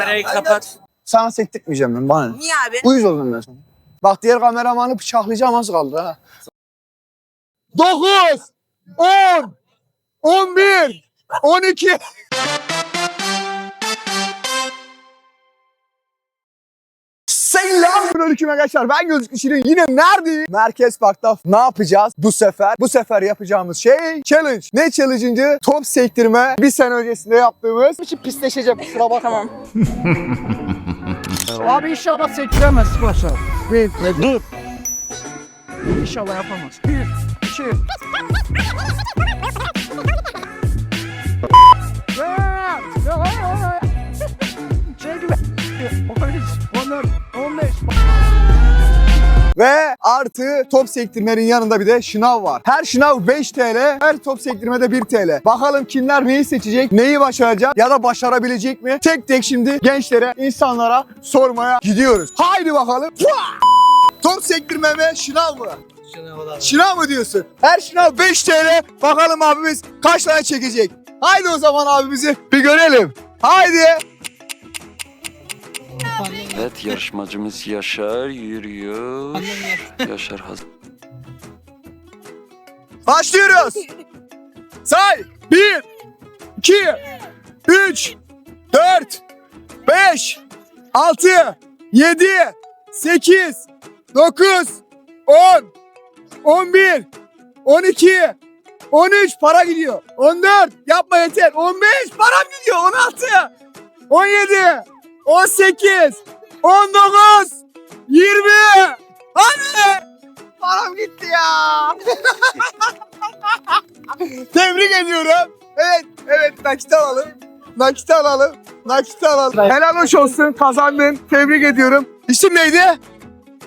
Kamerayı kapat. Sana sektirtmeyeceğim ben bana. Niye abi? Uyuz oldum ben sana. Bak diğer kameramanı bıçaklayacağım az kaldı ha. 9 10 11 12 Selamünaleyküm arkadaşlar. Ben Gözlüklü Şirin. Yine neredeyim? Merkez Park'ta ne yapacağız bu sefer? Bu sefer yapacağımız şey challenge. Ne challenge'ı? Top sektirme. Bir sene öncesinde yaptığımız. için pisleşeceğim kusura bakma. Tamam. Abi inşallah sektiremez başa. Bir, dur. İnşallah yapamaz. Bir, iki. Çekme. 13, 14, 15. Ve artı top sektirmenin yanında bir de şınav var. Her şınav 5 TL, her top sektirmede 1 TL. Bakalım kimler neyi seçecek, neyi başaracak ya da başarabilecek mi? Tek tek şimdi gençlere, insanlara sormaya gidiyoruz. Haydi bakalım. Top sektirme mi, şınav mı? Şınav mı diyorsun? Her şınav 5 TL. Bakalım abimiz kaç tane çekecek? Haydi o zaman abimizi bir görelim. Haydi. Evet yarışmacımız Yaşar yürüyor. Yaşar hazır. Başlıyoruz. Say. 1, 2, 3, 4, 5, 6, 7, 8, 9, 10, 11, 12, 13 para gidiyor. 14 yapma yeter. 15 param gidiyor. 16, 17, 18, 19, 20. Hadi. Param gitti ya. Tebrik ediyorum. Evet, evet nakit alalım. Nakit alalım. Nakit alalım. Helal hoş olsun. Kazandın. Tebrik ediyorum. İsim neydi?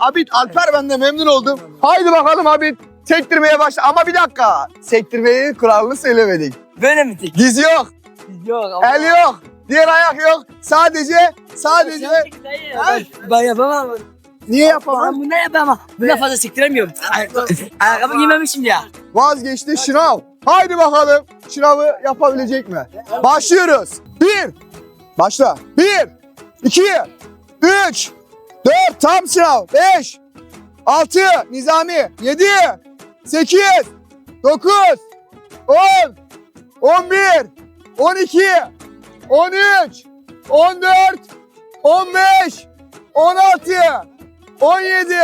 Abid Alper ben de memnun oldum. Haydi bakalım Abid. Sektirmeye başla. Ama bir dakika. Sektirmeyi kuralını söylemedik. Böyle mi tek? Diz yok. Yok. El yok. Diğer ayak yok. Sadece, sadece. Ben, ben yapamam. Niye yapamam? Ben bunu yapamam. Buna fazla siktiremiyorum. Ay- Ayakkabı giymemişim ya. Vazgeçti şınav. Haydi bakalım şınavı yapabilecek mi? Başlıyoruz. Bir. Başla. Bir. iki, Üç. Dört. Tam sınav. Beş. Altı. Nizami. Yedi. Sekiz. Dokuz. On. On bir. On iki. On üç. On dört. On beş. On altı. On yedi.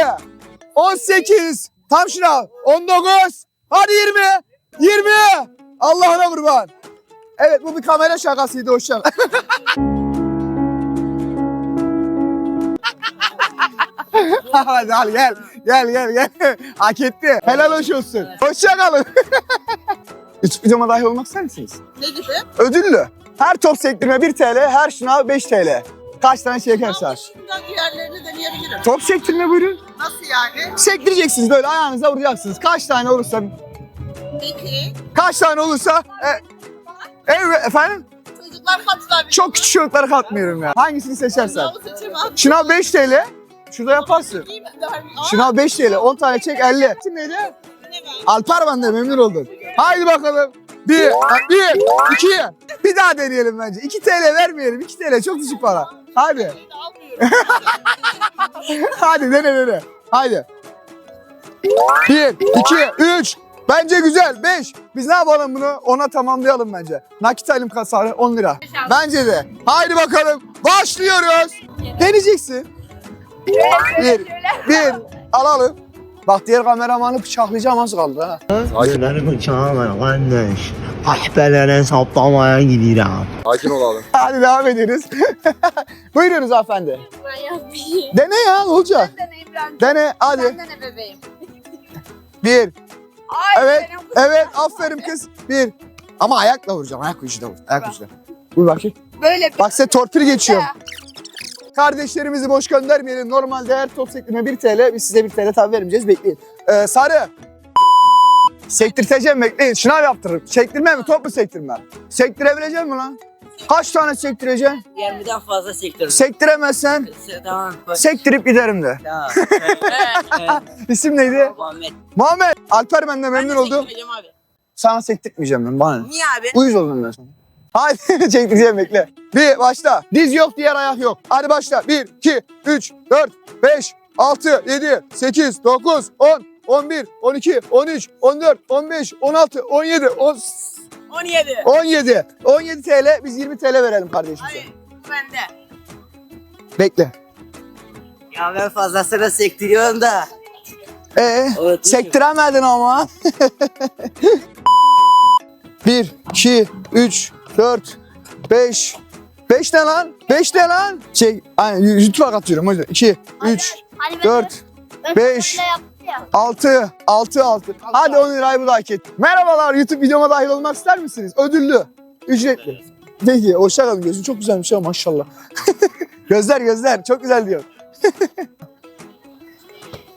18. Tam şınav. 19. Hadi 20. 20. Allah'ına kurban. Evet bu bir kamera şakasıydı hoşçakal. hadi gel. Gel gel gel. Hak etti. Helal hoş olsun. Hoşçakalın. Üç videoma dahil olmak ister misiniz? Ne gibi? Ödüllü. Her top sektirme 1 TL, her şınav 5 TL. Kaç tane çekersen. Diğerlerini deneyebilirim. Top sektirme buyurun. Nasıl yani? Sektireceksiniz böyle ayağınıza vuracaksınız. Kaç tane olursa Peki. Kaç tane olursa? E, evet efendim? Çocuklar katlar. Çok küçük çocuklara katmıyorum ya. Hangisini seçersen. Sınavı seçemem. Şınav 5 TL. Şurada yaparsın. İyi mi? Aa, Şınav 5 TL. 10 tane çek 50. Kim neydi? ne ben? Memnun oldum. Haydi bakalım. 1, 1, 2. Bir daha deneyelim bence. 2 TL vermeyelim. 2 TL çok düşük para. Hadi. Hadi dene dene. Haydi. 1, 2, 3. Bence güzel. 5. Biz ne yapalım bunu? Ona tamamlayalım bence. Nakit alayım kasarı 10 lira. Bence de. Haydi bakalım. Başlıyoruz. Deneyeceksin. Bir. Bir. Alalım. Bak diğer kameramanı bıçaklayacağım az kaldı ha. Gözlerimi bıçağına kardeş. Kahvelere saplamaya gidiyorum. Sakin olalım. Hadi devam ediyoruz. Buyurunuz hanımefendi. Ben yapayım. Dene ya ne olacak? Sen de İbrahim. Dene hadi. Sen de ne bebeğim? Bir. Ay Evet, benim kızım. Evet aferin kız. Bir. Ama ayakla vuracağım. Ayak ucuyla vur. Ayak ucuyla. Vur bakayım. Böyle bir Bak size torpil geçiyorum. Kardeşlerimizi boş göndermeyelim. Normalde her top sektirme 1 TL. Biz size 1 TL tabi vermeyeceğiz. Bekleyin. Ee, sarı. Sektirteceğim bekleyin. Şınav yaptırırım. Sektirme mi top mu sektirme? Sektirebilecek mi lan? Kaç tane sektireceksin? 20'den fazla sektiririm. Sektiremezsen Tamam. sektirip giderim de. Tamam. İsim neydi? Muhammed. Muhammed. Alper ben de memnun oldum. çektireceğim abi. Sana sektirtmeyeceğim ben bana. ne? Niye abi? Uyuz oldum ben sana. Hadi çektireceğim bekle. Bir başla. Diz yok diğer ayak yok. Hadi başla. 1, 2, 3, 4, 5, 6, 7, 8, 9, 10, 11, 12, 13, 14, 15, 16, 17, 10, 17. 17. 17 TL biz 20 TL verelim kardeşimize. Hayır. Bende. Bekle. Ya ben fazlasını sektiriyorum da. Ee, Evet. sektiremedin ama. 1, 2, 3, 4, 5. 5 ne lan? 5 ne lan? Şey, aynen YouTube'a atıyorum hocam. 2, 3, Hani 4, böyle yaptım ya. 6, 6, 6. Hadi 10 lirayı bu da hak et. Merhabalar YouTube videoma dahil olmak ister misiniz? Ödüllü, ücretli. Peki, hoşça kalın. Gözün çok güzelmiş ya maşallah. gözler gözler, çok güzel diyor.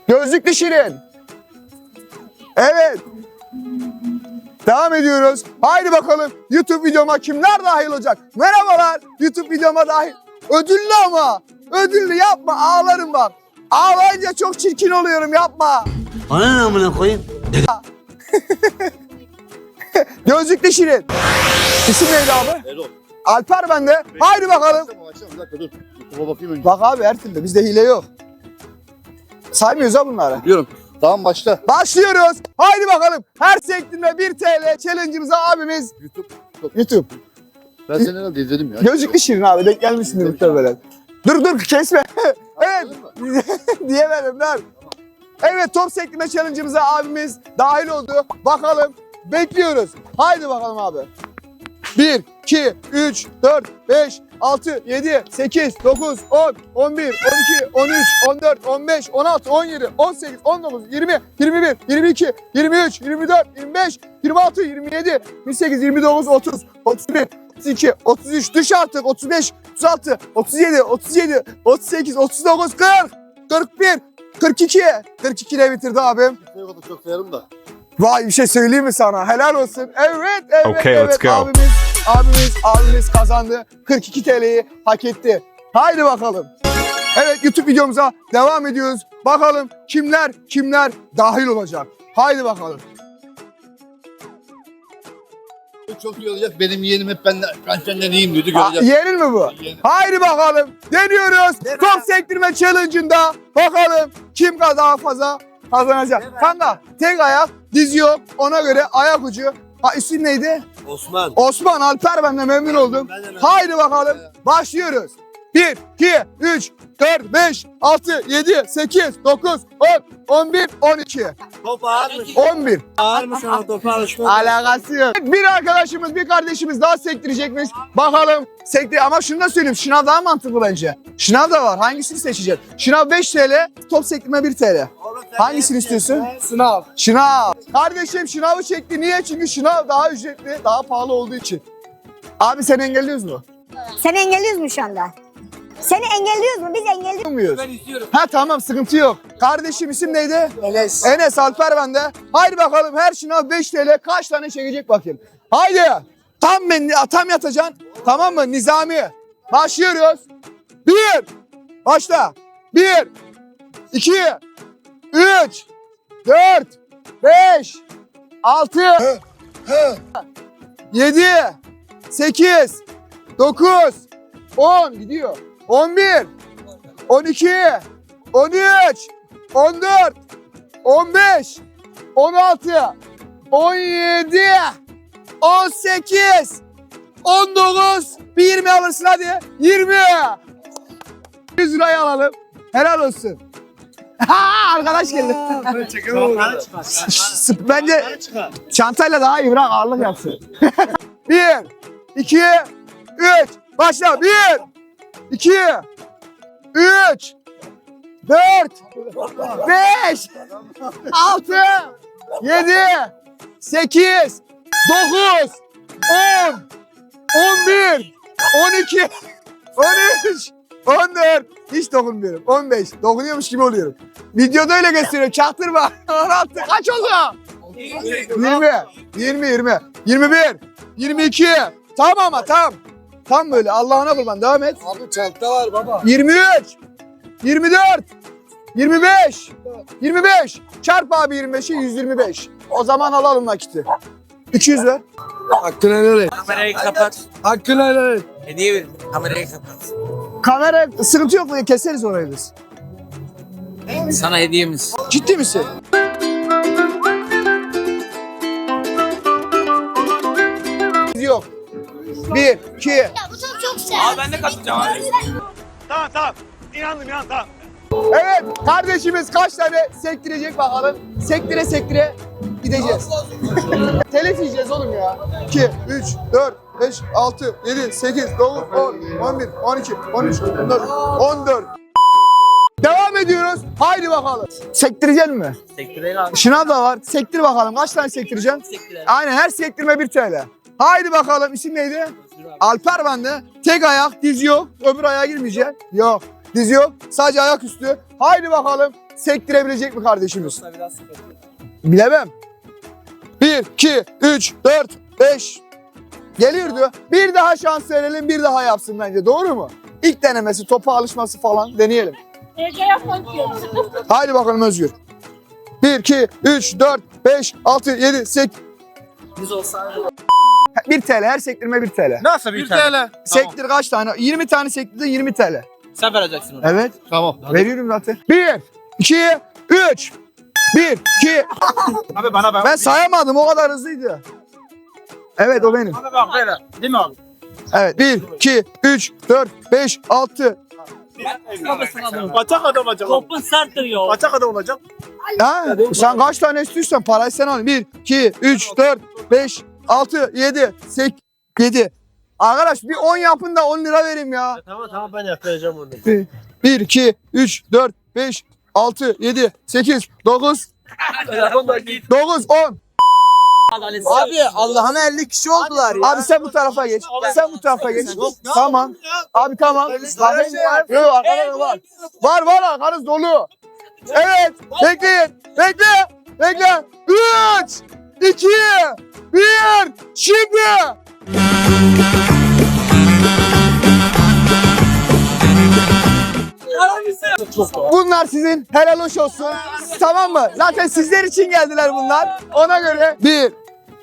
Gözlüklü Şirin. Evet. Devam ediyoruz. Haydi bakalım YouTube videoma kimler dahil olacak? Merhabalar. YouTube videoma dahil. Ödüllü ama. Ödüllü yapma ağlarım bak. Ağlayınca çok çirkin oluyorum yapma. Bana ne amına koyayım? Gözlüklü Şirin. İsim neydi abi? Erol. Alper bende. Haydi bakalım. Başlama başlama bir dakika dur. YouTube'a bakayım önce. Bak abi her türlü bizde hile yok. Saymıyoruz ha bunları. Biliyorum. Tamam başla. Başlıyoruz. Haydi bakalım. Her sektimde 1 TL challenge'ımıza abimiz YouTube. YouTube. Ben seni herhalde izledim ya. Gözlüklü Şirin abi denk gelmişsindir muhtemelen. Dur dur kesme. evet. Diyemedim dur. Evet top sektirme challenge'ımıza abimiz dahil oldu. Bakalım bekliyoruz. Haydi bakalım abi. 1, 2, 3, 4, 5, 6, 7, 8, 9, 10, 11, 12, 13, 14, 15, 16, 17, 18, 19, 20, 21, 22, 23, 24, 25, 26, 27, 28, 29, 30, 31, 32, 33, düş artık 35, 36, 37, 37, 38, 39, 40, 41, 42, 42 ile bitirdi abim. Yok çok da. Vay bir şey söyleyeyim mi sana? Helal olsun. Evet, evet, Okay, evet. let's go. Abimiz, abimiz, abimiz kazandı. 42 TL'yi hak etti. Haydi bakalım. Evet, YouTube videomuza devam ediyoruz. Bakalım kimler, kimler dahil olacak. Haydi bakalım. Çok iyi olacak. Benim yeğenim hep benden, ben senden iyiyim diyordu. Göreceğiz. yerin mi bu? Yeğenim. Haydi bakalım. Deniyoruz. Top sektirme challenge'ında bakalım kim daha fazla kazanacak. Kanka tek ayak, diz yok. Ona göre ayak ucu. Ha isim neydi? Osman. Osman Alper ben de memnun oldum. Haydi bakalım. Başlıyoruz. 1, 2, 3, 4, 5, 6, 7, 8, 9, 10, 11, 12, Top ağır mı? 11. Ağır mı sana topa? Alakası yok. Bir arkadaşımız, bir kardeşimiz daha sektirecekmiş. Bakalım sektir. Ama şunu da söyleyeyim. Şınav daha mantıklı bence. Şınav da var. Hangisini seçeceğiz? Şınav 5 TL, top sektirme 1 TL. Hangisini istiyorsun? Sınav. Şınav. Kardeşim şınavı çekti. Niye? Çünkü şınav daha ücretli, daha pahalı olduğu için. Abi sen engelliyoruz mu? Seni engelliyoruz mu şu anda? Seni engelliyoruz mu? Biz engelliyoruz. Muyuz? Ha tamam sıkıntı yok. Kardeşim isim neydi? Enes. Enes Alper bende. Haydi bakalım her şınav 5 TL kaç tane çekecek bakayım. Haydi. Tam ben tam yatacaksın. Tamam mı? Nizami. Başlıyoruz. Bir. Başla. Bir. iki, Üç. Dört. Beş. Altı. Yedi. Sekiz. Dokuz. On. Gidiyor. On bir. On iki. On üç. On dört. 15, 16, 17, 18, 19, bir 20 alırsın hadi. 20. 100 lirayı alalım. Helal olsun. Ha arkadaş geldi. Bence çantayla daha iyi bırak ağırlık yapsın. 1, 2, 3. Başla. 1, 2, 3, 4, 5, 6, 7, 8, 9, 10, 11, 12, 13, 14, hiç dokunmuyorum. 15, dokunuyormuş gibi oluyorum. Videoda öyle gösteriyor. Çaktırma. 16, kaç oldu? 20, 20, 20, 21, 22. Tamam ama tam. Tam böyle Allah'ına kurban devam et. Abi çanta var baba. 23, 24, 25, 25. Çarp abi 25'i 125. O zaman alalım nakiti. 200 ver. Hakkını helal et. Kamerayı kapat. Hakkını helal et. Hediye ver. Kamerayı kapat. Kamera sıkıntı yok mu? Keseriz orayı biz. Sana hediyemiz. Ciddi misin? Yok. Bir, iki. Ya bu top çok güzel. ben de katılacağım abi. Evet kardeşimiz kaç tane sektirecek bakalım. Sektire sektire gideceğiz. Telif yiyeceğiz oğlum ya. 2, 3, 4, 5, 6, 7, 8, 9, 10, 11, 12, 13, 14, 14. Devam ediyoruz. Haydi bakalım. Sektireceksin mi? Sektirelim abi. Şınav da var. Sektir bakalım. Kaç tane sektireceksin? Aynen her sektirme 1 TL. Haydi bakalım. İsim neydi? Alper bende. Tek ayak, diz yok. Öbür ayağa girmeyecek. Yok. Diz yok. Sadece ayak üstü. Haydi bakalım. Sektirebilecek mi kardeşimiz? Bilemem. 1, 2, 3, 4, 5. Geliyordu. Bir daha şans verelim, bir daha yapsın bence. Doğru mu? İlk denemesi, topa alışması falan deneyelim. Ege yapmak. Haydi bakalım Özgür. 1, 2, 3, 4, 5, 6, 7, 8. Biz olsa 1 TL. Her sektirme 1 TL. Nasıl bir tane? Sektir kaç tane? 20 tane sektirdin 20 TL. Sen vereceksin onu. Evet. Tamam. Veriyorum zaten. 1, 2, 3. 1, 2. Abi bana ben. Ben sayamadım o kadar hızlıydı. Evet o benim. Bana bak böyle. Değil mi abi? Evet 1, 2, 3, 4, 5, 6. Açak adam olacak. Topun serttir ya. Açak adam olacak. Ha? Sen kaç tane istiyorsan parayı sen al. 1, 2, 3, 4, 5, 6, 7, 8, 7. Arkadaş bir 10 yapın da 10 lira vereyim ya. Tamam tamam ben yapacağım onu. 1, 2, 3, 4, 5, 6, 7, 8, 9, 9, 10. Abi Allah'ına 50 kişi oldular ya. Abi sen bu tarafa geç. Sen bu tarafa geç. Tamam. Abi tamam. Tamam. Yok arkada var. Var var arkanız dolu. Evet. Bekleyin. Bekle. Bekle. 3, 2, 1. Şimdi. Bunlar sizin helal hoş olsun. Tamam mı? Zaten sizler için geldiler bunlar. Ona göre 1,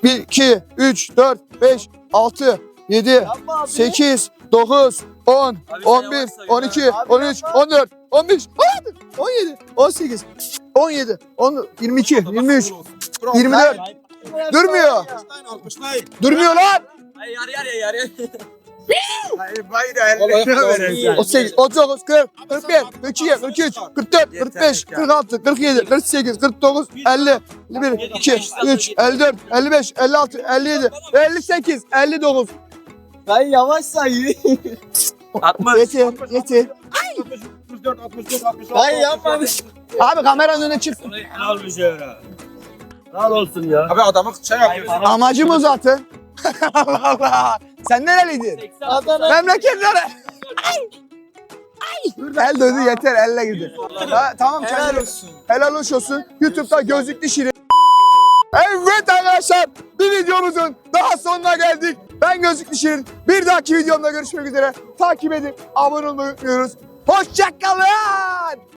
1, 2, 3, 4, 5, 6, 7, 8, 9, 10, 11, 12, 13, 14, 15, 16, 17, 18, 17, 10, 22, 23, 24. Durmuyor. Durmuyor lan. Yar yar ya yar. 38, 39, 40, 41, 42, 43, 44, 45, 46, 47, 48, 49, 50, 51, 2, 3, 54, 55, 56, 57, 58, 59. Ben yavaş say. Atma. Yeter, yeter. 64 64 66. Ben yapmadım. Abi kameranın önüne çık. Helal bir şey Helal olsun ya. Abi adamı şey yapıyor. Amacım o zaten. Allah Allah. Sen nereliydin? Adana. Memleket nere? Ay. Ay. El döndü yeter elle gidin. Ha, tamam Helal kendine. olsun. Helal hoş olsun. YouTube'da gözlüklü şirin. Evet arkadaşlar bir videomuzun daha sonuna geldik. Ben Gözlüklü Şirin. Bir dahaki videomda görüşmek üzere. Takip edin, abone olmayı unutmuyoruz. Hoşçakalın.